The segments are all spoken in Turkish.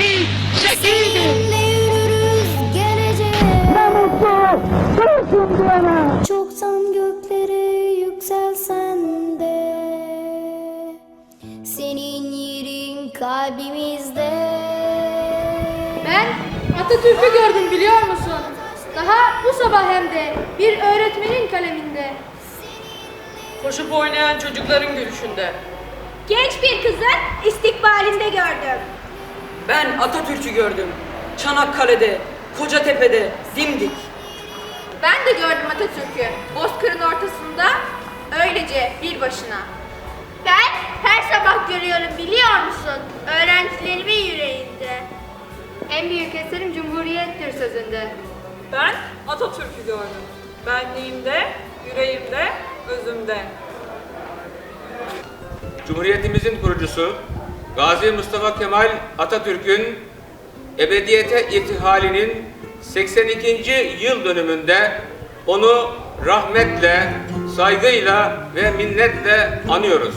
milleti zekidir. Çoktan göklere yükselsen de Senin yerin kalbimizde Ben Atatürk'ü gördüm biliyor musun? Daha bu sabah hem de bir öğretmenin kaleminde. Koşup oynayan çocukların gülüşünde. Genç bir kızın istikbalinde gördüm. Ben Atatürk'ü gördüm. Çanakkale'de, Kocatepe'de, dimdik. Ben de gördüm Atatürk'ü Bozkır'ın ortasında öylece bir başına. Ben her sabah görüyorum biliyor musun? Öğrencilerimin yüreğinde. En büyük eserim Cumhuriyettir sözünde. Ben Atatürk'ü gördüm. Benliğimde, yüreğimde, özümde. Cumhuriyetimizin kurucusu Gazi Mustafa Kemal Atatürk'ün ebediyete irtihalinin 82. yıl dönümünde onu rahmetle, saygıyla ve minnetle anıyoruz.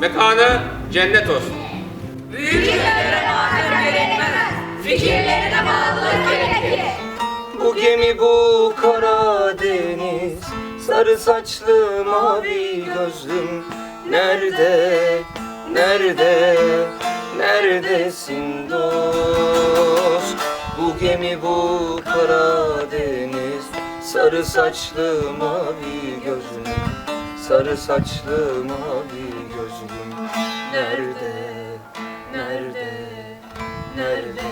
Mekanı cennet olsun. Bu gemi bu Karadeniz Sarı saçlı mavi gözlüm Nerede, nerede, neredesin dost? Bu gemi bu Karadeniz. Sarı saçlı mavi gözlüm. Sarı saçlı mavi gözlüm. Nerede, nerede, nerede